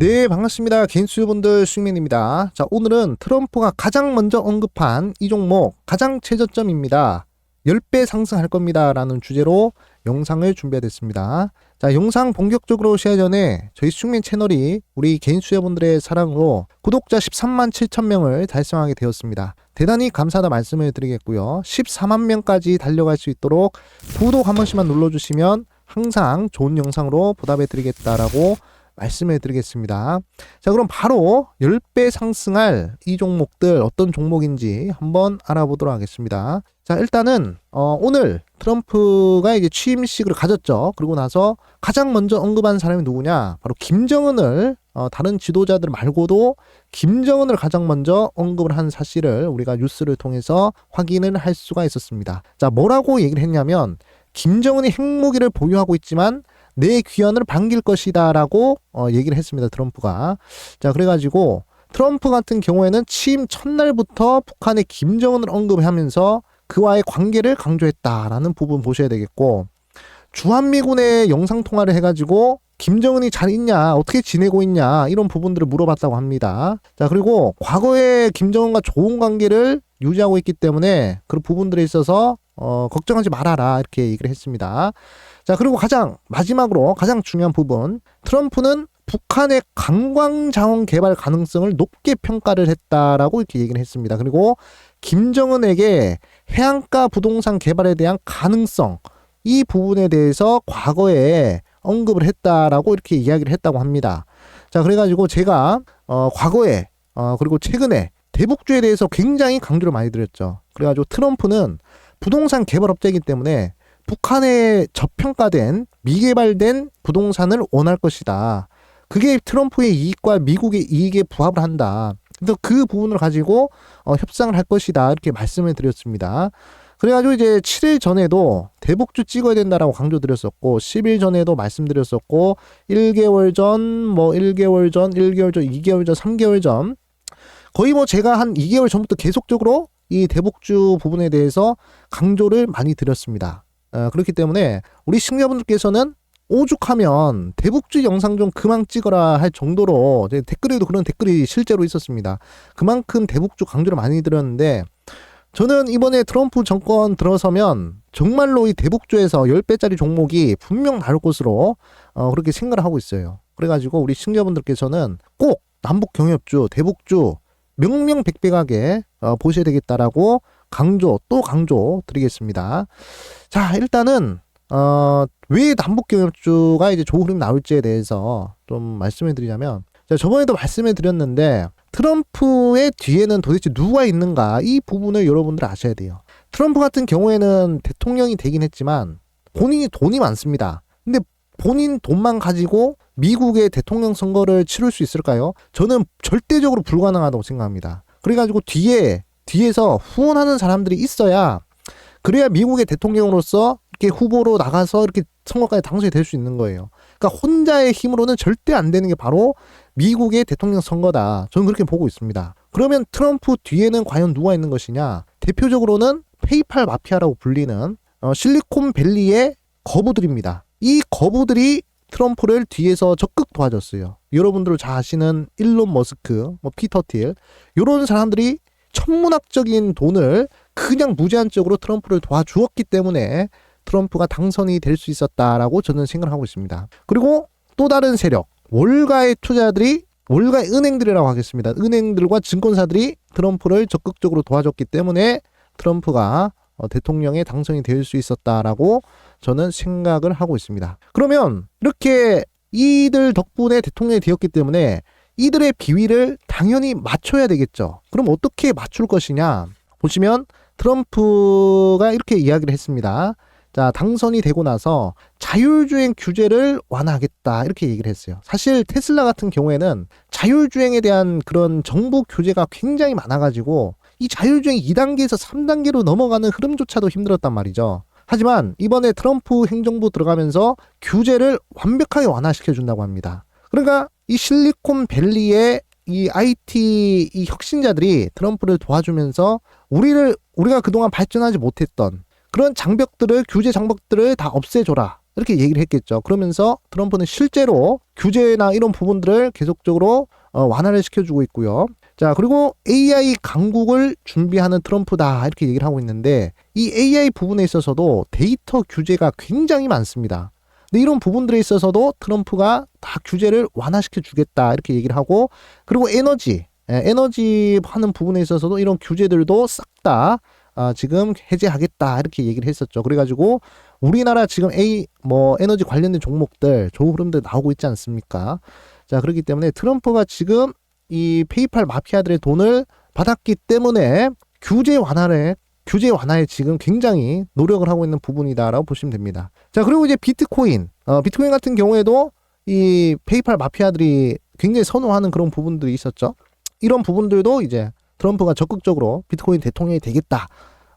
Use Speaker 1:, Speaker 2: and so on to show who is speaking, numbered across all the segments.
Speaker 1: 네, 반갑습니다. 개인수요분들 수익맨입니다. 자, 오늘은 트럼프가 가장 먼저 언급한 이 종목 가장 최저점입니다. 10배 상승할 겁니다. 라는 주제로 영상을 준비했습니다. 자, 영상 본격적으로 시작 전에 저희 수익맨 채널이 우리 개인 수요분들의 사랑으로 구독자 13만 7천 명을 달성하게 되었습니다. 대단히 감사하다 말씀을 드리겠고요. 14만 명까지 달려갈 수 있도록 구독 한 번씩만 눌러주시면 항상 좋은 영상으로 보답해 드리겠다라고 말씀해 드리겠습니다. 자, 그럼 바로 10배 상승할 이 종목들 어떤 종목인지 한번 알아보도록 하겠습니다. 자, 일단은 어, 오늘 트럼프가 이제 취임식을 가졌죠. 그리고 나서 가장 먼저 언급한 사람이 누구냐? 바로 김정은을 어, 다른 지도자들 말고도 김정은을 가장 먼저 언급을 한 사실을 우리가 뉴스를 통해서 확인을 할 수가 있었습니다. 자, 뭐라고 얘기를 했냐면 김정은이 핵무기를 보유하고 있지만 내 귀환을 반길 것이다라고 어, 얘기를 했습니다. 트럼프가. 자, 그래가지고 트럼프 같은 경우에는 취임 첫날부터 북한의 김정은을 언급하면서 그와의 관계를 강조했다라는 부분 보셔야 되겠고 주한미군의 영상 통화를 해가지고 김정은이 잘 있냐, 어떻게 지내고 있냐, 이런 부분들을 물어봤다고 합니다. 자, 그리고 과거에 김정은과 좋은 관계를 유지하고 있기 때문에 그런 부분들에 있어서 어, 걱정하지 말아라, 이렇게 얘기를 했습니다. 자, 그리고 가장 마지막으로 가장 중요한 부분. 트럼프는 북한의 관광 자원 개발 가능성을 높게 평가를 했다라고 이렇게 얘기를 했습니다. 그리고 김정은에게 해안가 부동산 개발에 대한 가능성 이 부분에 대해서 과거에 언급을 했다라고 이렇게 이야기를 했다고 합니다. 자, 그래가지고 제가 어, 과거에 어, 그리고 최근에 대북주에 대해서 굉장히 강조를 많이 드렸죠. 그래가지고 트럼프는 부동산 개발업자이기 때문에 북한에 저평가된 미개발된 부동산을 원할 것이다. 그게 트럼프의 이익과 미국의 이익에 부합을 한다. 그래서 그 부분을 가지고 어, 협상을 할 것이다. 이렇게 말씀을 드렸습니다. 그래가지고 이제 7일 전에도 대북주 찍어야 된다라고 강조드렸었고 10일 전에도 말씀드렸었고 1개월 전, 뭐 1개월 전, 1개월 전, 2개월 전, 3개월 전 거의 뭐 제가 한 2개월 전부터 계속적으로 이 대북주 부분에 대해서 강조를 많이 드렸습니다. 어, 그렇기 때문에 우리 시청자분들께서는 오죽하면 대북주 영상 좀 그만 찍어라 할 정도로 댓글에도 그런 댓글이 실제로 있었습니다. 그만큼 대북주 강조를 많이 드렸는데 저는 이번에 트럼프 정권 들어서면 정말로 이 대북주에서 10배짜리 종목이 분명 나올 것으로 어, 그렇게 생각을 하고 있어요. 그래가지고 우리 시청자분들께서는 꼭 남북 경협주, 대북주 명명백백하게 어, 보셔야 되겠다라고 강조 또 강조 드리겠습니다. 자 일단은 어, 왜 남북 경협주가 이제 좋은 흐름 나올지에 대해서 좀 말씀해 드리자면 자, 저번에도 말씀해 드렸는데 트럼프의 뒤에는 도대체 누가 있는가 이 부분을 여러분들 아셔야 돼요. 트럼프 같은 경우에는 대통령이 되긴 했지만 본인이 돈이 많습니다. 근데 본인 돈만 가지고 미국의 대통령 선거를 치를 수 있을까요? 저는 절대적으로 불가능하다고 생각합니다. 그래가지고 뒤에 뒤에서 후원하는 사람들이 있어야 그래야 미국의 대통령으로서 이렇게 후보로 나가서 이렇게 선거까지 당선이 될 수 있는 거예요. 그러니까 혼자의 힘으로는 절대 안 되는 게 바로 미국의 대통령 선거다. 저는 그렇게 보고 있습니다. 그러면 트럼프 뒤에는 과연 누가 있는 것이냐? 대표적으로는 페이팔 마피아라고 불리는 어, 실리콘밸리의 거부들입니다. 이 거부들이 트럼프를 뒤에서 적극 도와줬어요. 여러분들 잘 아시는 일론 머스크, 뭐 피터 틸 이런 사람들이 천문학적인 돈을 그냥 무제한적으로 트럼프를 도와주었기 때문에 트럼프가 당선이 될 수 있었다라고 저는 생각을 하고 있습니다. 그리고 또 다른 세력, 월가의 투자들이 월가의 은행들이라고 하겠습니다. 은행들과 증권사들이 트럼프를 적극적으로 도와줬기 때문에 트럼프가 어, 대통령에 당선이 될 수 있었다라고 저는 생각을 하고 있습니다. 그러면 이렇게 이들 덕분에 대통령이 되었기 때문에 이들의 비위를 당연히 맞춰야 되겠죠. 그럼 어떻게 맞출 것이냐? 보시면 트럼프가 이렇게 이야기를 했습니다. 자, 당선이 되고 나서 자율주행 규제를 완화하겠다. 이렇게 얘기를 했어요. 사실 테슬라 같은 경우에는 자율주행에 대한 그런 정부 규제가 굉장히 많아가지고 이 자율주행 2단계에서 3단계로 넘어가는 흐름조차도 힘들었단 말이죠. 하지만 이번에 트럼프 행정부 들어가면서 규제를 완벽하게 완화시켜 준다고 합니다. 그러니까 이 실리콘밸리의 이 IT 이 혁신자들이 트럼프를 도와주면서 우리를 우리가 그동안 발전하지 못했던 그런 장벽들을 규제 장벽들을 다 없애줘라 이렇게 얘기를 했겠죠. 그러면서 트럼프는 실제로 규제나 이런 부분들을 계속적으로 어, 완화를 시켜주고 있고요. 자, 그리고 AI 강국을 준비하는 트럼프다. 이렇게 얘기를 하고 있는데, 이 AI 부분에 있어서도 데이터 규제가 굉장히 많습니다. 근데 이런 부분들에 있어서도 트럼프가 다 규제를 완화시켜 주겠다. 이렇게 얘기를 하고, 그리고 에너지, 예, 에너지 하는 부분에 있어서도 이런 규제들도 싹다 아, 지금 해제하겠다. 이렇게 얘기를 했었죠. 그래가지고, 우리나라 지금 A, 뭐, 에너지 관련된 종목들, 좋은 흐름들 나오고 있지 않습니까? 자, 그렇기 때문에 트럼프가 지금 이 페이팔 마피아들의 돈을 받았기 때문에 규제 완화를 규제 완화에 지금 굉장히 노력을 하고 있는 부분이다라고 보시면 됩니다. 자, 그리고 이제 비트코인, 어, 비트코인 같은 경우에도 이 페이팔 마피아들이 굉장히 선호하는 그런 부분들이 있었죠. 이런 부분들도 이제 트럼프가 적극적으로 비트코인 대통령이 되겠다.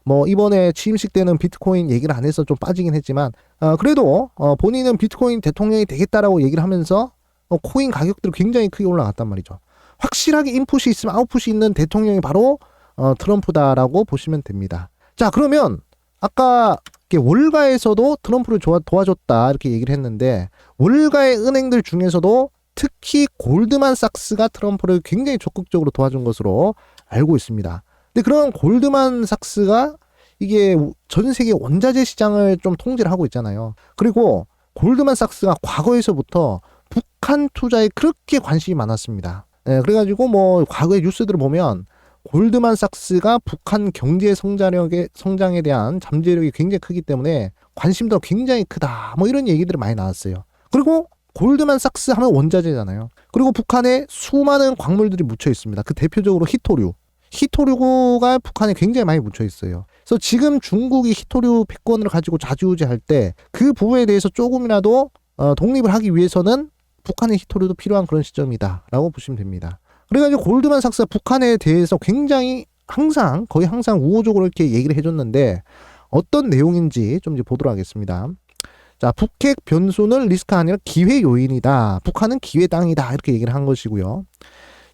Speaker 1: 뭐 이번에 취임식 때는 비트코인 얘기를 안 해서 좀 빠지긴 했지만 어, 그래도 어, 본인은 비트코인 대통령이 되겠다라고 얘기를 하면서 어, 코인 가격들이 굉장히 크게 올라갔단 말이죠. 확실하게 인풋이 있으면 아웃풋이 있는 대통령이 바로 어, 트럼프다라고 보시면 됩니다. 자 그러면 아까 월가에서도 트럼프를 도와, 도와줬다 이렇게 얘기를 했는데 월가의 은행들 중에서도 특히 골드만삭스가 트럼프를 굉장히 적극적으로 도와준 것으로 알고 있습니다. 근데 그런 골드만삭스가 이게 전 세계 원자재 시장을 좀 통제를 하고 있잖아요. 그리고 골드만삭스가 과거에서부터 북한 투자에 그렇게 관심이 많았습니다. 예, 그래가지고 뭐 과거의 뉴스들을 보면 골드만삭스가 북한 경제 성장력의 성장에 대한 잠재력이 굉장히 크기 때문에 관심도 굉장히 크다. 뭐 이런 얘기들이 많이 나왔어요. 그리고 골드만삭스 하면 원자재잖아요. 그리고 북한에 수많은 광물들이 묻혀 있습니다. 그 대표적으로 히토류. 히토류가 북한에 굉장히 많이 묻혀 있어요. 그래서 지금 중국이 히토류 패권을 가지고 자주우지할 때 그 부분에 대해서 조금이라도 어, 독립을 하기 위해서는 북한의 히토류도 필요한 그런 시점이다라고 보시면 됩니다. 그래가지고 골드만삭스가 북한에 대해서 굉장히 항상 거의 항상 우호적으로 이렇게 얘기를 해줬는데 어떤 내용인지 좀 이제 보도록 하겠습니다. 자, 북핵 변수는 리스크가 아니라 기회 요인이다. 북한은 기회 땅이다. 이렇게 얘기를 한 것이고요.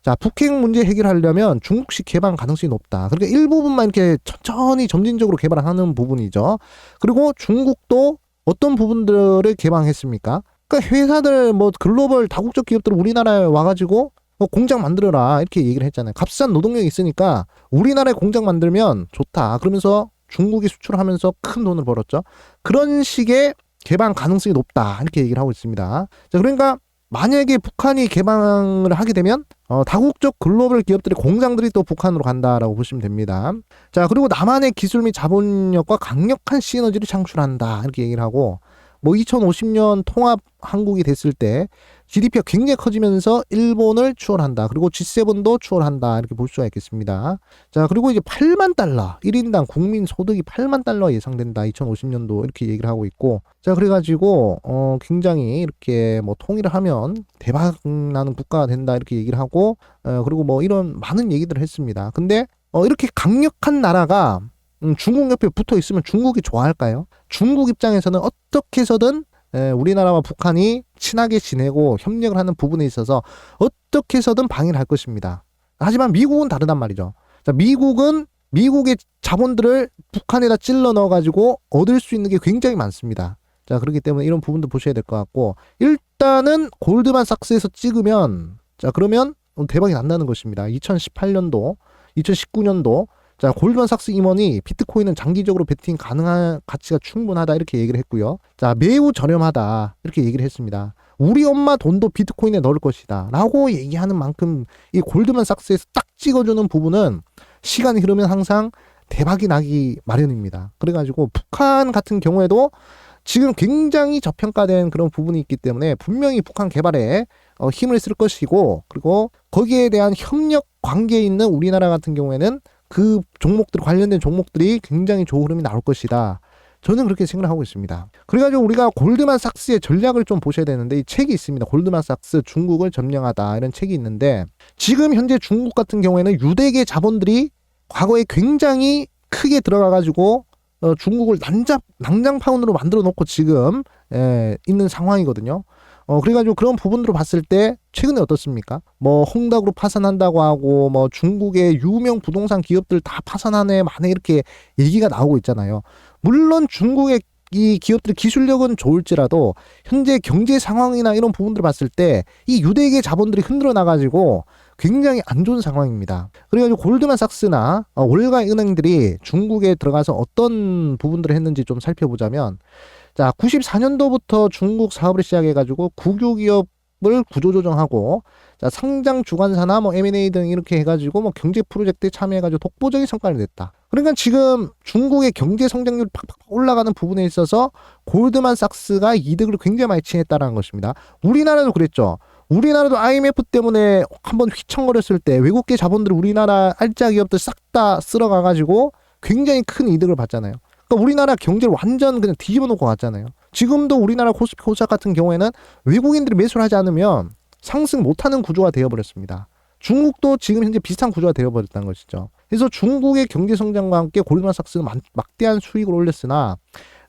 Speaker 1: 자, 북핵 문제 해결하려면 중국식 개방 가능성이 높다. 그러니까 일부분만 이렇게 천천히 점진적으로 개발하는 부분이죠. 그리고 중국도 어떤 부분들을 개방했습니까? 그러니까 회사들 뭐 글로벌 다국적 기업들 우리나라에 와가지고 뭐 공장 만들어라 이렇게 얘기를 했잖아요. 값싼 노동력이 있으니까 우리나라에 공장 만들면 좋다. 그러면서 중국이 수출하면서 큰 돈을 벌었죠. 그런 식의 개방 가능성이 높다 이렇게 얘기를 하고 있습니다. 자 그러니까 만약에 북한이 개방을 하게 되면 어, 다국적 글로벌 기업들의 공장들이 또 북한으로 간다라고 보시면 됩니다. 자 그리고 남한의 기술 및 자본력과 강력한 시너지를 창출한다 이렇게 얘기를 하고 뭐 2050년 통합 한국이 됐을 때 GDP가 굉장히 커지면서 일본을 추월한다. 그리고 G7도 추월한다. 이렇게 볼 수가 있겠습니다. 자, 그리고 이제 8만 달러, 1인당 국민 소득이 8만 달러 예상된다. 2050년도 이렇게 얘기를 하고 있고. 자, 그래가지고, 어, 굉장히 이렇게 뭐 통일을 하면 대박 나는 국가가 된다. 이렇게 얘기를 하고, 어, 그리고 뭐 이런 많은 얘기들을 했습니다. 근데, 어, 이렇게 강력한 나라가 음, 중국 옆에 붙어 있으면 중국이 좋아할까요? 중국 입장에서는 어떻게 해서든 에, 우리나라와 북한이 친하게 지내고 협력을 하는 부분에 있어서 어떻게 해서든 방해를 할 것입니다. 하지만 미국은 다르단 말이죠. 자, 미국은 미국의 자본들을 북한에다 찔러 넣어가지고 얻을 수 있는 게 굉장히 많습니다. 자, 그렇기 때문에 이런 부분도 보셔야 될 것 같고, 일단은 골드만삭스에서 찍으면, 자, 그러면 대박이 난다는 것입니다. 2018년도, 2019년도, 자, 골드만삭스 임원이 비트코인은 장기적으로 베팅 가능한 가치가 충분하다 이렇게 얘기를 했고요. 자, 매우 저렴하다 이렇게 얘기를 했습니다. 우리 엄마 돈도 비트코인에 넣을 것이다 라고 얘기하는 만큼 이 골드만삭스에서 딱 찍어주는 부분은 시간이 흐르면 항상 대박이 나기 마련입니다. 그래가지고 북한 같은 경우에도 지금 굉장히 저평가된 그런 부분이 있기 때문에 분명히 북한 개발에 어, 힘을 쓸 것이고 그리고 거기에 대한 협력 관계에 있는 우리나라 같은 경우에는 그 종목들 관련된 종목들이 굉장히 좋은 흐름이 나올 것이다. 저는 그렇게 생각하고 있습니다. 그래가지고 우리가 골드만삭스의 전략을 좀 보셔야 되는데 이 책이 있습니다. 골드만삭스 중국을 점령하다 이런 책이 있는데 지금 현재 중국 같은 경우에는 유대계 자본들이 과거에 굉장히 크게 들어가가지고 어, 중국을 난잡 낭장파운으로 만들어 놓고 지금 예, 있는 상황이거든요. 어, 그래가지고 그런 부분으로 봤을 때 최근에 어떻습니까? 뭐 홍다그룹 파산한다고 하고 뭐 중국의 유명 부동산 기업들 다 파산하네 만에 이렇게 얘기가 나오고 있잖아요. 물론 중국의 이 기업들의 기술력은 좋을지라도 현재 경제 상황이나 이런 부분들을 봤을 때 이 유대계 자본들이 흔들어 나가지고 굉장히 안 좋은 상황입니다. 그래가지고 골드만삭스나 어, 월가 은행들이 중국에 들어가서 어떤 부분들을 했는지 좀 살펴보자면 자 94년도부터 중국 사업을 시작해가지고 국유 기업 을 구조조정하고 자 상장 주관사나 뭐 M&A 등 이렇게 해가지고 뭐 경제 프로젝트에 참여해가지고 독보적인 성과를 냈다. 그러니까 지금 중국의 경제 성장률 팍팍 올라가는 부분에 있어서 골드만삭스가 이득을 굉장히 많이 취했다라는 것입니다. 우리나라도 그랬죠. 우리나라도 IMF 때문에 한번 휘청거렸을 때 외국계 자본들 우리나라 알짜 기업들 싹 다 쓸어가가지고 굉장히 큰 이득을 봤잖아요. 그러니까 우리나라 경제를 완전 그냥 뒤집어 놓고 갔잖아요. 지금도 우리나라 코스피 코스닥 같은 경우에는 외국인들이 매수를 하지 않으면 상승 못하는 구조가 되어버렸습니다. 중국도 지금 현재 비슷한 구조가 되어버렸다는 것이죠. 그래서 중국의 경제 성장과 함께 만- 막대한 수익을 올렸으나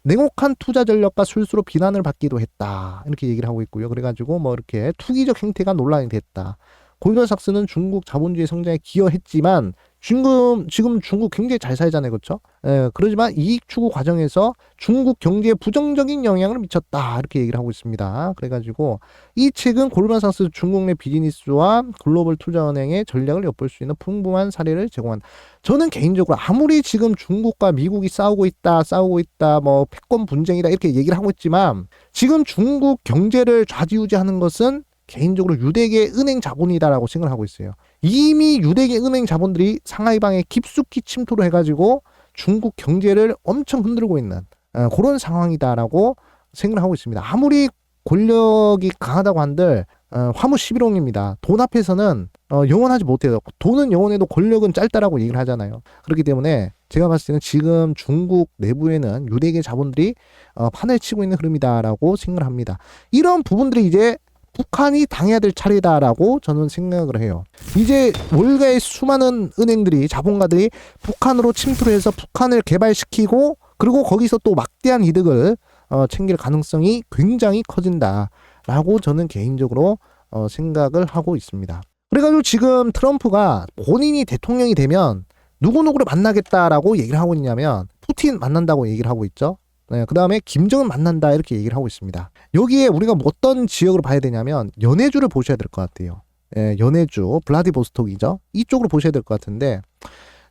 Speaker 1: 냉혹한 투자 전략과 술수로 비난을 받기도 했다. 이렇게 얘기를 하고 있고요. 그래가지고 뭐 이렇게 투기적 행태가 논란이 됐다. 골드만삭스는 중국 자본주의 성장에 기여했지만 지금 지금 중국 굉장히 잘 살잖아요, 그렇죠? 예, 그러지만 이익 추구 과정에서 중국 경제에 부정적인 영향을 미쳤다 이렇게 얘기를 하고 있습니다. 그래가지고 이 책은 골드만삭스 중국 내 비즈니스와 글로벌 투자은행의 전략을 엿볼 수 있는 풍부한 사례를 제공한다. 저는 개인적으로 아무리 지금 중국과 미국이 싸우고 있다, 싸우고 있다, 뭐 패권 분쟁이다 이렇게 얘기를 하고 있지만 지금 중국 경제를 좌지우지하는 것은 개인적으로 유대계 은행 자본이다라고 생각을 하고 있어요. 이미 유대계 은행 자본들이 상하이방에 깊숙이 침투를 해가지고 중국 경제를 엄청 흔들고 있는 어, 그런 상황이다라고 생각을 하고 있습니다. 아무리 권력이 강하다고 한들 어, 화무 11홍입니다. 돈 앞에서는 어, 영원하지 못해요. 돈은 영원해도 권력은 짧다라고 얘기를 하잖아요. 그렇기 때문에 제가 봤을 때는 지금 중국 내부에는 유대계 자본들이 어, 판을 치고 있는 흐름이다라고 생각을 합니다. 이런 부분들이 이제 북한이 당해야 될 차례다라고 저는 생각을 해요. 이제 월가의 수많은 은행들이 자본가들이 북한으로 침투를 해서 북한을 개발시키고 그리고 거기서 또 막대한 이득을 어, 챙길 가능성이 굉장히 커진다라고 저는 개인적으로 어, 생각을 하고 있습니다. 그래가지고 지금 트럼프가 본인이 대통령이 되면 누구누구를 만나겠다라고 얘기를 하고 있냐면 푸틴 만난다고 얘기를 하고 있죠. 네, 그 다음에 김정은 만난다 이렇게 얘기를 하고 있습니다. 여기에 우리가 뭐 어떤 지역으로 봐야 되냐면 연해주를 보셔야 될 것 같아요. 예, 연해주 블라디보스톡이죠. 이쪽으로 보셔야 될 것 같은데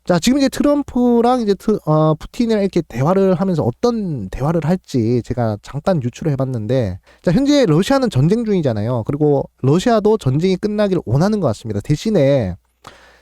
Speaker 1: 자 지금 이제 트럼프랑 이제 트, 어, 푸틴이랑 이렇게 대화를 하면서 어떤 대화를 할지 제가 잠깐 유출을 해봤는데 자 현재 러시아는 전쟁 중이잖아요. 그리고 러시아도 전쟁이 끝나기를 원하는 것 같습니다. 대신에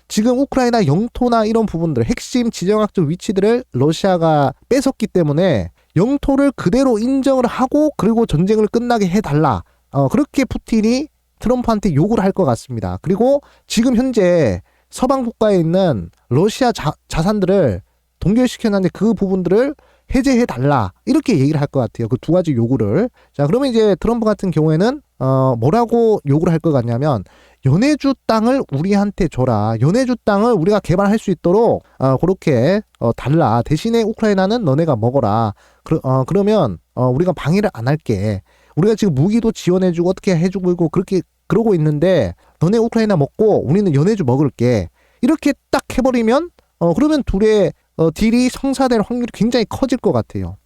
Speaker 1: 지금 우크라이나 영토나 이런 부분들 핵심 지정학적 위치들을 러시아가 뺏었기 때문에 영토를 그대로 인정을 하고 그리고 전쟁을 끝나게 해달라. 어, 그렇게 푸틴이 트럼프한테 요구를 할 것 같습니다. 그리고 지금 현재 서방 국가에 있는 러시아 자, 자산들을 동결시켜놨는데 그 부분들을 해제해 달라 이렇게 얘기를 할 것 같아요. 그 두 가지 요구를. 자 그러면 이제 트럼프 같은 경우에는 어 뭐라고 요구를 할 것 같냐면 연해주 땅을 우리한테 줘라. 연해주 땅을 우리가 개발할 수 있도록 어 그렇게 어 달라. 대신에 우크라이나는 너네가 먹어라. 그, 어 그러면 어 우리가 방해를 안 할게. 우리가 지금 무기도 지원해주고 어떻게 해주고 있고 그렇게 그러고 있는데 너네 우크라이나 먹고 우리는 연해주 먹을게. 이렇게 딱 해버리면 어 그러면 둘의 어, 딜이 성사될 확률이 굉장히 커질 것 같아요.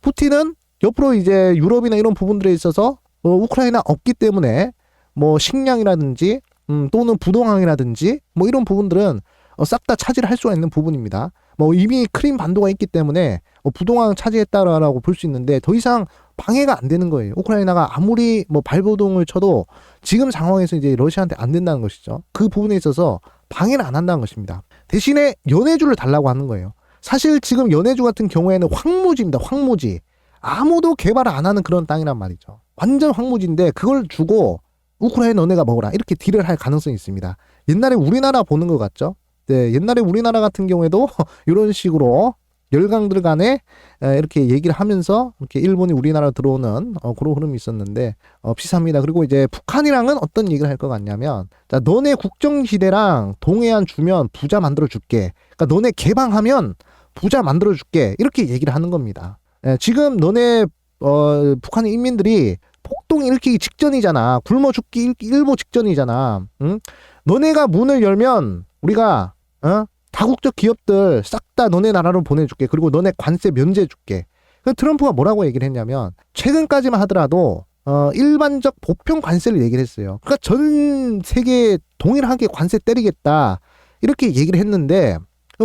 Speaker 1: 푸틴은 옆으로 이제 유럽이나 이런 부분들에 있어서 어, 우크라이나 없기 때문에 뭐 식량이라든지 음, 또는 부동항이라든지 뭐 이런 부분들은 어, 싹 다 차지할 수가 있는 부분입니다. 뭐 이미 크림 반도가 있기 때문에 어, 부동항 차지했다라고 볼 수 있는데 더 이상 방해가 안 되는 거예요. 우크라이나가 아무리 뭐 발버둥을 쳐도 지금 상황에서 이제 러시아한테 안 된다는 것이죠. 그 부분에 있어서 방해를 안 한다는 것입니다. 대신에 연해주를 달라고 하는 거예요. 사실 지금 연해주 같은 경우에는 황무지입니다. 황무지. 아무도 개발 안 하는 그런 땅이란 말이죠. 완전 황무지인데 그걸 주고 우크라이나 너네가 먹어라. 이렇게 딜을 할 가능성이 있습니다. 옛날에 우리나라 보는 것 같죠? 네, 옛날에 우리나라 같은 경우에도 이런 식으로 열강들 간에 에, 이렇게 얘기를 하면서 이렇게 일본이 우리나라 들어오는 어, 그런 흐름이 있었는데 어, 비슷합니다. 그리고 이제 북한이랑은 어떤 얘기를 할 것 같냐면 자 너네 국정시대랑 동해안 주면 부자 만들어 줄게. 그러니까 너네 개방하면 부자 만들어 줄게. 이렇게 얘기를 하는 겁니다. 예, 지금 너네 어, 북한의 인민들이 폭동 일으키기 직전이잖아. 굶어 죽기 일- 일보 직전이잖아. 응? 너네가 문을 열면 우리가 어? 다국적 기업들 싹 다 너네 나라로 보내줄게. 그리고 너네 관세 면제해줄게. 그 트럼프가 뭐라고 얘기를 했냐면 최근까지만 하더라도 어 일반적 보편 관세를 얘기를 했어요. 그러니까 전 세계 동일하게 관세 때리겠다 이렇게 얘기를 했는데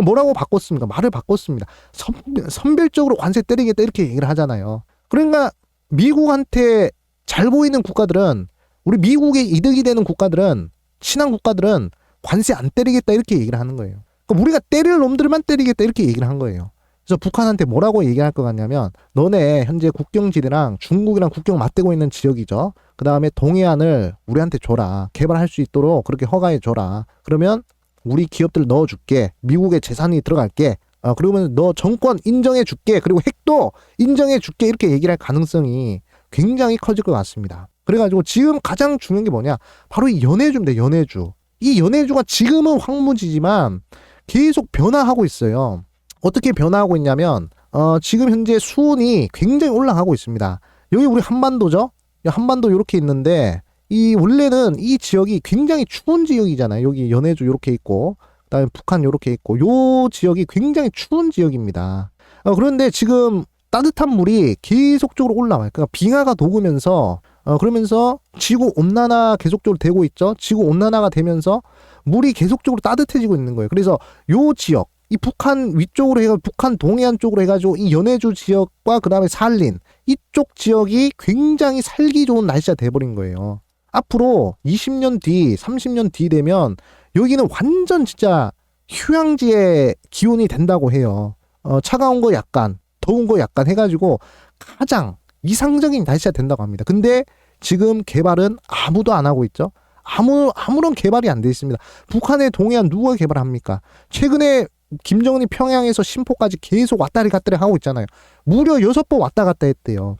Speaker 1: 뭐라고 바꿨습니까? 말을 바꿨습니다. 선, 선별적으로 관세 때리겠다 이렇게 얘기를 하잖아요. 그러니까 미국한테 잘 보이는 국가들은 우리 미국의 이득이 되는 국가들은 친한 국가들은 관세 안 때리겠다 이렇게 얘기를 하는 거예요. 그러니까 우리가 때릴 놈들만 때리겠다 이렇게 얘기를 한 거예요. 그래서 북한한테 뭐라고 얘기할 것 같냐면 너네 현재 국경지대랑 중국이랑 국경 맞대고 있는 지역이죠. 그 다음에 동해안을 우리한테 줘라. 개발할 수 있도록 그렇게 허가해 줘라. 그러면 우리 기업들 넣어줄게. 미국의 재산이 들어갈게. 어, 그러면 너 정권 인정해 줄게. 그리고 핵도 인정해 줄게. 이렇게 얘기를 할 가능성이 굉장히 커질 것 같습니다. 그래가지고 지금 가장 중요한 게 뭐냐? 바로 이 연해주입니다. 연해주. 이 연해주가 지금은 황무지지만 계속 변화하고 있어요. 어떻게 변화하고 있냐면 어, 지금 현재 수온이 굉장히 올라가고 있습니다. 여기 우리 한반도죠? 한반도 이렇게 있는데 이 원래는 이 지역이 굉장히 추운 지역이잖아요. 여기 연해주 이렇게 있고 그 다음에 북한 이렇게 있고 요 지역이 굉장히 추운 지역입니다. 어, 그런데 지금 따뜻한 물이 계속적으로 올라와요. 그러니까 빙하가 녹으면서 어, 그러면서 지구 온난화 계속적으로 되고 있죠. 지구 온난화가 되면서 물이 계속적으로 따뜻해지고 있는 거예요. 그래서 요 지역 이 북한 위쪽으로 해가 북한 동해안 쪽으로 해가지고 이 연해주 지역과 그 다음에 산린 이쪽 지역이 굉장히 살기 좋은 날씨가 돼버린 거예요. 앞으로 20년 뒤, 30년 뒤 되면 여기는 완전 진짜 휴양지의 기온이 된다고 해요. 어, 차가운 거 약간, 더운 거 약간 해가지고 가장 이상적인 날씨가 된다고 합니다. 근데 지금 개발은 아무도 안 하고 있죠. 아무 아무런 개발이 안 돼 있습니다. 북한의 동해안 누가 개발합니까? 최근에 김정은이 평양에서 심포까지 계속 왔다리 갔다리 하고 있잖아요. 무려 여섯 번 왔다 갔다 했대요.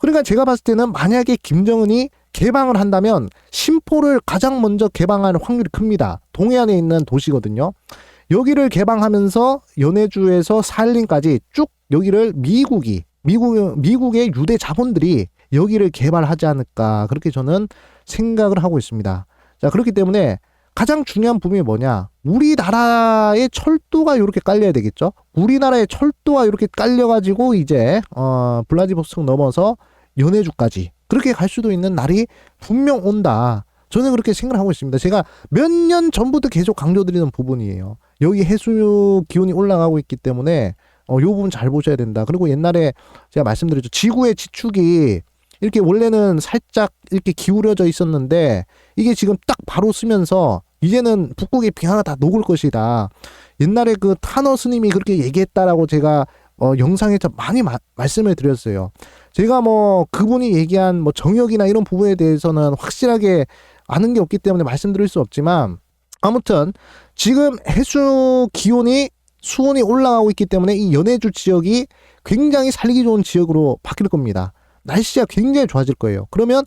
Speaker 1: 그러니까 제가 봤을 때는 만약에 김정은이 개방을 한다면 심포를 가장 먼저 개방할 확률이 큽니다. 동해안에 있는 도시거든요. 여기를 개방하면서 연해주에서 산림까지 쭉 여기를 미국이 미국 미국의 유대 자본들이 여기를 개발하지 않을까 그렇게 저는 생각을 하고 있습니다. 자 그렇기 때문에 가장 중요한 부분이 뭐냐? 우리나라의 철도가 이렇게 깔려야 되겠죠? 우리나라의 철도가 이렇게 깔려가지고 이제 어 블라디보스토크 넘어서 연해주까지 그렇게 갈 수도 있는 날이 분명 온다. 저는 그렇게 생각을 하고 있습니다. 제가 몇 년 전부터 계속 강조드리는 부분이에요. 여기 해수 기온이 올라가고 있기 때문에 어, 요 부분 잘 보셔야 된다. 그리고 옛날에 제가 말씀드렸죠. 지구의 지축이 이렇게 원래는 살짝 이렇게 기울여져 있었는데 이게 지금 딱 바로 쓰면서 이제는 북극의 빙하가 다 녹을 것이다. 옛날에 그 타너 스님이 그렇게 얘기했다라고 제가 어, 영상에서 많이 마, 말씀을 드렸어요. 제가 뭐 그분이 얘기한 뭐 정역이나 이런 부분에 대해서는 확실하게 아는 게 없기 때문에 말씀드릴 수 없지만 아무튼 지금 해수 기온이 수온이 올라가고 있기 때문에 이 연해주 지역이 굉장히 살기 좋은 지역으로 바뀔 겁니다. 날씨가 굉장히 좋아질 거예요. 그러면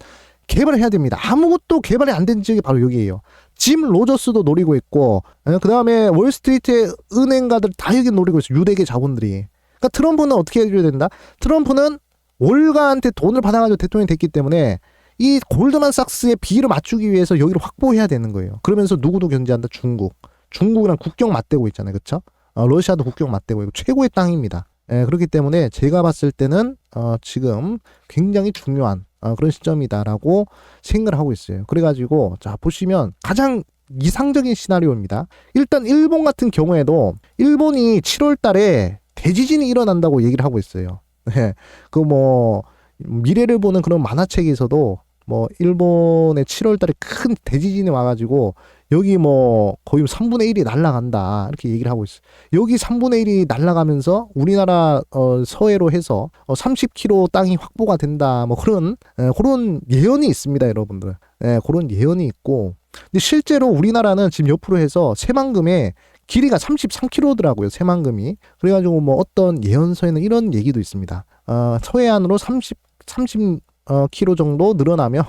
Speaker 1: 개발을 해야 됩니다. 아무것도 개발이 안 된 지역이 바로 여기예요. 짐 로저스도 노리고 있고, 그 다음에 월스트리트의 은행가들 다 여기 노리고 있어요. 유대계 자본들이. 그러니까 트럼프는 어떻게 해줘야 된다? 트럼프는 월가한테 돈을 받아가지고 대통령이 됐기 때문에 이 골드만삭스의 비를 맞추기 위해서 여기를 확보해야 되는 거예요. 그러면서 누구도 견제한다? 중국. 중국이랑 국경 맞대고 있잖아요. 그쵸? 어, 러시아도 국경 맞대고 있고 최고의 땅입니다. 예, 그렇기 때문에 제가 봤을 때는 어, 지금 굉장히 중요한 어, 그런 시점이다라고 생각을 하고 있어요. 그래가지고 자 보시면 가장 이상적인 시나리오입니다. 일단 일본 같은 경우에도 일본이 7월달에 대지진이 일어난다고 얘기를 하고 있어요. 네, 그 뭐 미래를 보는 그런 만화책에서도 뭐 일본의 7월 달에 큰 대지진이 와가지고 여기 뭐 거의 3분의 1이 날라간다 이렇게 얘기를 하고 있어요. 여기 3분의 1이 날라가면서 우리나라 어, 서해로 해서 어, 30km 땅이 확보가 된다 뭐 그런 에, 그런 예언이 있습니다, 여러분들. 예, 그런 예언이 있고 근데 실제로 우리나라는 지금 옆으로 해서 새만금에 길이가 33km더라고요, 새만금이. 그래가지고 뭐 어떤 예언서에는 이런 얘기도 있습니다. 어, 서해안으로 30 30 어, 키로 정도 늘어나면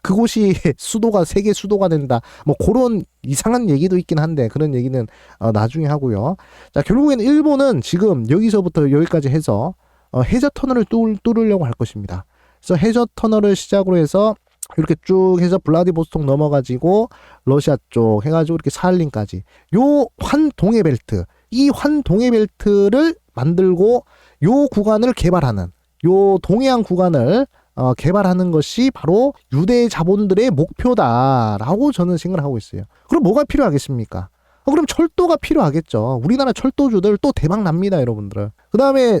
Speaker 1: 그곳이 수도가 세계 수도가 된다. 뭐 그런 이상한 얘기도 있긴 한데 그런 얘기는 어, 나중에 하고요. 자 결국에는 일본은 지금 여기서부터 여기까지 해서 어, 해저 터널을 뚫, 뚫으려고 할 것입니다. 그래서 해저 터널을 시작으로 해서 이렇게 쭉 해서 블라디보스톡 넘어가지고 러시아 쪽 해가지고 이렇게 살린까지 요 환 동해 벨트 이 환 동해 벨트를 만들고 요 구간을 개발하는 요 동해안 구간을 어, 개발하는 것이 바로 유대 자본들의 목표다라고 저는 생각을 하고 있어요. 그럼 뭐가 필요하겠습니까? 어, 그럼 철도가 필요하겠죠. 우리나라 철도주들 또 대박 납니다, 여러분들. 그 다음에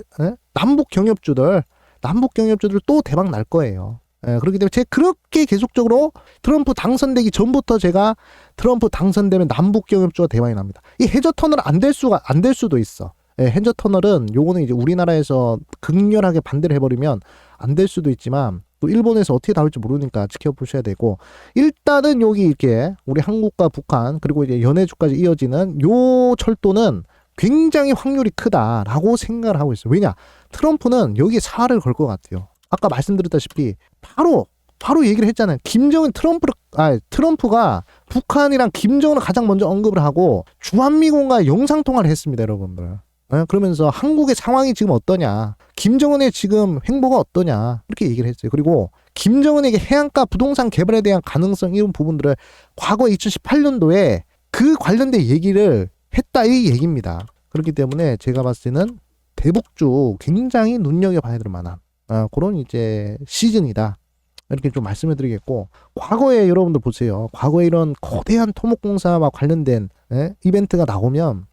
Speaker 1: 남북 경협주들, 남북 경협주들 또 대박 날 거예요. 예, 그렇기 때문에 제가 그렇게 계속적으로 트럼프 당선되기 전부터 제가 트럼프 당선되면 남북 경협주가 대박이 납니다. 이 해저 터널 안 될 수가 안 될 수도 있어. 예, 해저 터널은 요거는 이제 우리나라에서 극렬하게 반대를 해버리면 안 될 수도 있지만 또 일본에서 어떻게 다룰지 모르니까 지켜보셔야 되고 일단은 여기 이렇게 우리 한국과 북한 그리고 이제 연해주까지 이어지는 요 철도는 굉장히 확률이 크다라고 생각을 하고 있어요. 왜냐? 트럼프는 여기에 사활을 걸 것 같아요. 아까 말씀드렸다시피 바로 바로 얘기를 했잖아요. 김정은 트럼프 아 트럼프가 북한이랑 김정은을 가장 먼저 언급을 하고 주한미군과 영상 통화를 했습니다, 여러분들. 예, 그러면서 한국의 상황이 지금 어떠냐, 김정은의 지금 행보가 어떠냐 이렇게 얘기를 했어요. 그리고 김정은에게 해안가 부동산 개발에 대한 가능성 이런 부분들을 과거 2018년도에 그 관련된 얘기를 했다 이 얘기입니다. 그렇기 때문에 제가 봤을 때는 대북주 굉장히 눈여겨봐야 될 만한 아, 그런 이제 시즌이다. 이렇게 좀 말씀을 드리겠고 과거에 여러분들 보세요. 과거에 이런 거대한 토목공사와 관련된 예? 이벤트가 나오면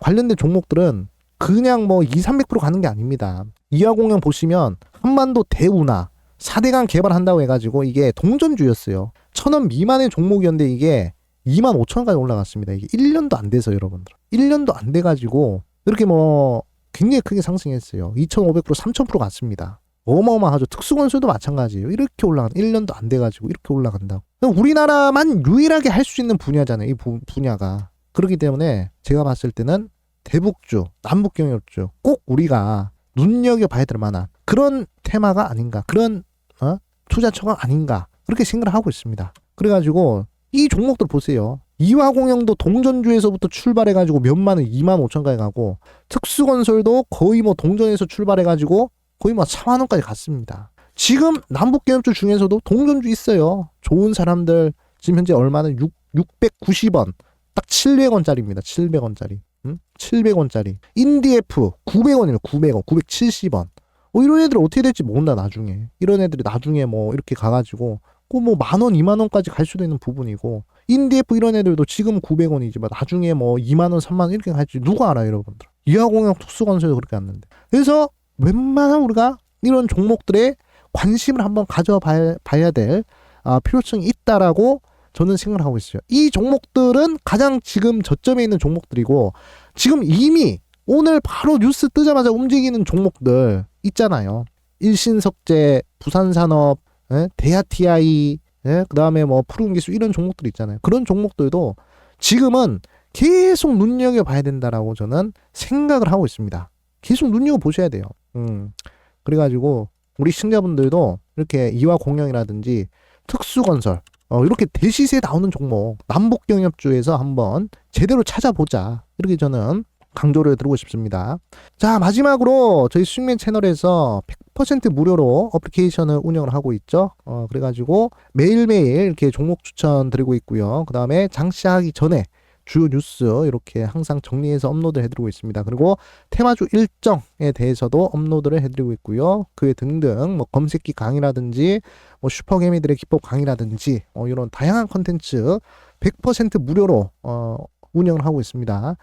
Speaker 1: 관련된 종목들은 그냥 뭐 2, 300% 가는 게 아닙니다. 이하공영 보시면 한반도 대우나 4대강 개발한다고 해가지고 이게 동전주였어요. 천 원 미만의 종목이었는데 이게 2만 5천원까지 올라갔습니다. 이게 1년도 안 돼서 여러분들. 1년도 안 돼가지고 이렇게 뭐 굉장히 크게 상승했어요. 2,500% 3,000% 갔습니다. 어마어마하죠. 특수건설도 마찬가지예요. 이렇게 올라간 1년도 안 돼가지고 이렇게 올라간다고. 우리나라만 유일하게 할 수 있는 분야잖아요. 이 부, 분야가. 그렇기 때문에 제가 봤을 때는 대북주, 남북경협주 꼭 우리가 눈여겨봐야 될 만한 그런 테마가 아닌가. 그런 어? 투자처가 아닌가. 그렇게 생각을 하고 있습니다. 그래가지고 이 종목들 보세요. 이화공영도 동전주에서부터 출발해가지고 몇만 원, 2만 5천까지 가고 특수건설도 거의 뭐 동전에서 출발해가지고 거의 뭐 4만 원까지 갔습니다. 지금 남북경협주 중에서도 동전주 있어요. 좋은 사람들 지금 현재 얼마는 6, 690원 딱 700원짜리입니다. 700원짜리. 응? 700원짜리. 인디F 900원이면 900원, 970원. 어, 이런 애들 어떻게 될지 모른다 나중에. 이런 애들이 나중에 뭐 이렇게 가가지고 그뭐 만원, 2만 원까지 갈 수도 있는 부분이고 인디F 이런 애들도 지금 900원이지만 나중에 뭐 2만 원, 3만 원 이렇게 갈지 누가 알아요, 여러분들. 이하공영 특수건설도 그렇게 갔는데. 그래서 웬만한 우리가 이런 종목들에 관심을 한번 가져봐야 봐야 될 아, 필요성이 있다라고 저는 생각을 하고 있어요. 이 종목들은 가장 지금 저점에 있는 종목들이고 지금 이미 오늘 바로 뉴스 뜨자마자 움직이는 종목들 있잖아요. 일신석재, 부산산업, 예? 대하TI, 예? 그 다음에 뭐 푸른기술 이런 종목들 있잖아요. 그런 종목들도 지금은 계속 눈여겨 봐야 된다라고 저는 생각을 하고 있습니다. 계속 눈여겨 보셔야 돼요. 음. 그래가지고 우리 시청자분들도 이렇게 이화 공영이라든지 특수건설 어, 이렇게 대시세에 나오는 종목 남북경협주에서 한번 제대로 찾아보자 이렇게 저는 강조를 드리고 싶습니다. 자 마지막으로 저희 수익맨 채널에서 100% 무료로 어플리케이션을 운영을 하고 있죠. 어, 그래가지고 매일매일 이렇게 종목 추천 드리고 있고요. 그 다음에 장시하기 전에 주요 뉴스 이렇게 항상 정리해서 업로드 해드리고 있습니다. 그리고 테마주 일정에 대해서도 업로드를 해드리고 있고요. 그 등등 뭐 검색기 강의라든지 뭐 슈퍼개미들의 기법 강의라든지 어, 이런 다양한 컨텐츠 100% 무료로 어, 운영을 하고 있습니다.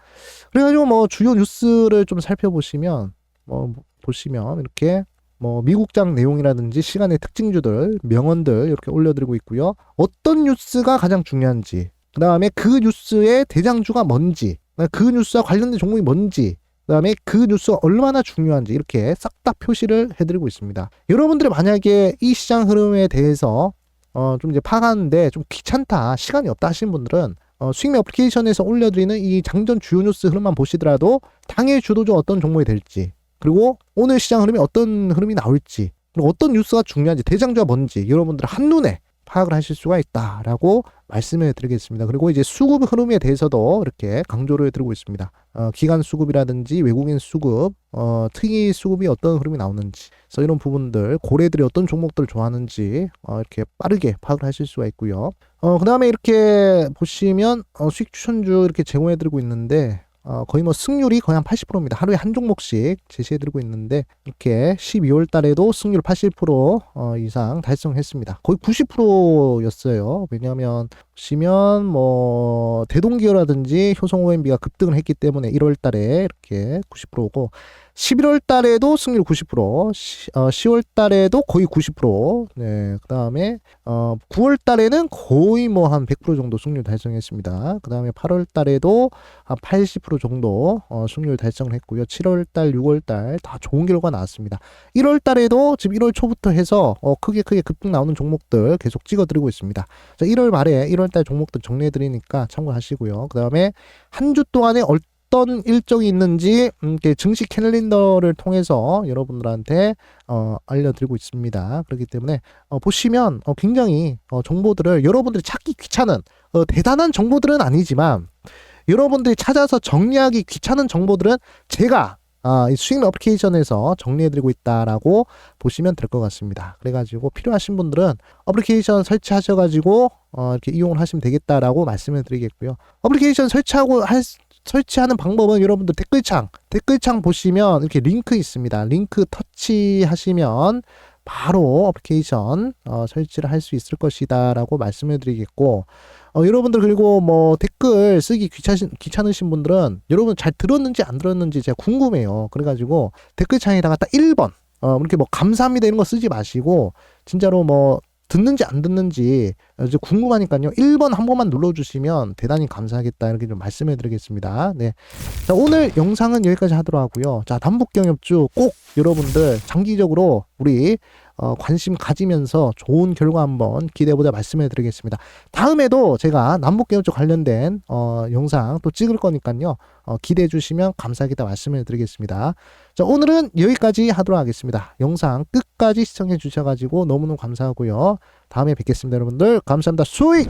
Speaker 1: 그래가지고 뭐 주요 뉴스를 좀 살펴보시면 뭐 보시면 이렇게 뭐 미국장 내용이라든지 시간의 특징주들, 명언들 이렇게 올려드리고 있고요. 어떤 뉴스가 가장 중요한지 그 다음에 그 뉴스의 대장주가 뭔지, 그 뉴스와 관련된 종목이 뭔지, 그 다음에 그 뉴스가 얼마나 중요한지 이렇게 싹 다 표시를 해드리고 있습니다. 여러분들이 만약에 이 시장 흐름에 대해서 어, 좀 이제 파악하는데 좀 귀찮다, 시간이 없다 하시는 분들은 어, 수익매 어플리케이션에서 올려드리는 이 장전 주요 뉴스 흐름만 보시더라도 당일 주도주 어떤 종목이 될지, 그리고 오늘 시장 흐름이 어떤 흐름이 나올지, 그리고 어떤 뉴스가 중요한지, 대장주가 뭔지 여러분들 한눈에 파악을 하실 수가 있다라고 말씀을 드리겠습니다. 그리고 이제 수급 흐름에 대해서도 이렇게 강조를 드리고 있습니다. 어, 기간 수급이라든지 외국인 수급, 어, 특이 수급이 어떤 흐름이 나오는지, 그래서 이런 부분들 고래들이 어떤 종목들을 좋아하는지 어, 이렇게 빠르게 파악을 하실 수가 있고요. 어, 그 다음에 이렇게 보시면 어, 수익 추천주 이렇게 제공해 드리고 있는데 어, 거의 뭐 승률이 거의 한 80%입니다. 하루에 한 종목씩 제시해드리고 있는데 이렇게 12월 달에도 승률 80% 어, 이상 달성했습니다. 거의 90%였어요. 왜냐하면 보시면 뭐 대동기어라든지 효성 OMB가 급등을 했기 때문에 1월 달에 이렇게 90%고 11월 달에도 승률 90%, 시, 어, 10월 달에도 거의 90%, 네, 그 다음에, 어, 9월 달에는 거의 뭐 한 100% 정도 승률 달성했습니다. 그 다음에 8월 달에도 한 80% 정도, 어, 승률 달성을 했고요. 7월 달, 6월 달 다 좋은 결과 나왔습니다. 1월 달에도 지금 1월 초부터 해서, 어, 크게 크게 급등 나오는 종목들 계속 찍어드리고 있습니다. 자, 1월 말에 1월 달 종목들 정리해드리니까 참고하시고요. 그 다음에 한 주 동안에 얼 어떤 일정이 있는지 음, 이렇게 증시 캘린더를 통해서 여러분들한테 어, 알려드리고 있습니다. 그렇기 때문에 어, 보시면 어, 굉장히 어, 정보들을 여러분들이 찾기 귀찮은 어, 대단한 정보들은 아니지만 여러분들이 찾아서 정리하기 귀찮은 정보들은 제가 아, 이 스윙 어플리케이션에서 정리해드리고 있다라고 보시면 될 것 같습니다. 그래가지고 필요하신 분들은 어플리케이션 설치하셔가지고 어, 이렇게 이용을 하시면 되겠다라고 말씀을 드리겠고요. 어플리케이션 설치하고 할 설치하는 방법은 여러분들 댓글창 댓글창 보시면 이렇게 링크 있습니다. 링크 터치하시면 바로 어플리케이션 어, 설치를 할 수 있을 것이다라고 말씀을 드리겠고 어, 여러분들 그리고 뭐 댓글 쓰기 귀찮으신, 귀찮으신 분들은 여러분 잘 들었는지 안 들었는지 제가 궁금해요. 그래가지고 댓글창에다가 딱 1번 어, 이렇게 뭐 감사합니다 이런 거 쓰지 마시고 진짜로 뭐 듣는지 안 듣는지 이제 궁금하니까요. 1번 한 번만 눌러주시면 대단히 감사하겠다 이렇게 좀 말씀해 드리겠습니다. 네. 자, 오늘 영상은 여기까지 하도록 하고요. 자, 남북경협주 꼭 여러분들 장기적으로 우리 어, 관심 가지면서 좋은 결과 한번 기대해보자 말씀해 드리겠습니다. 다음에도 제가 남북경협주 관련된 어, 영상 또 찍을 거니까요. 어, 기대해 주시면 감사하겠다 말씀을 드리겠습니다. 자, 오늘은 여기까지 하도록 하겠습니다. 영상 끝까지 시청해 주셔가지고 너무너무 감사하고요. 다음에 뵙겠습니다, 여러분들. 감사합니다. 수익!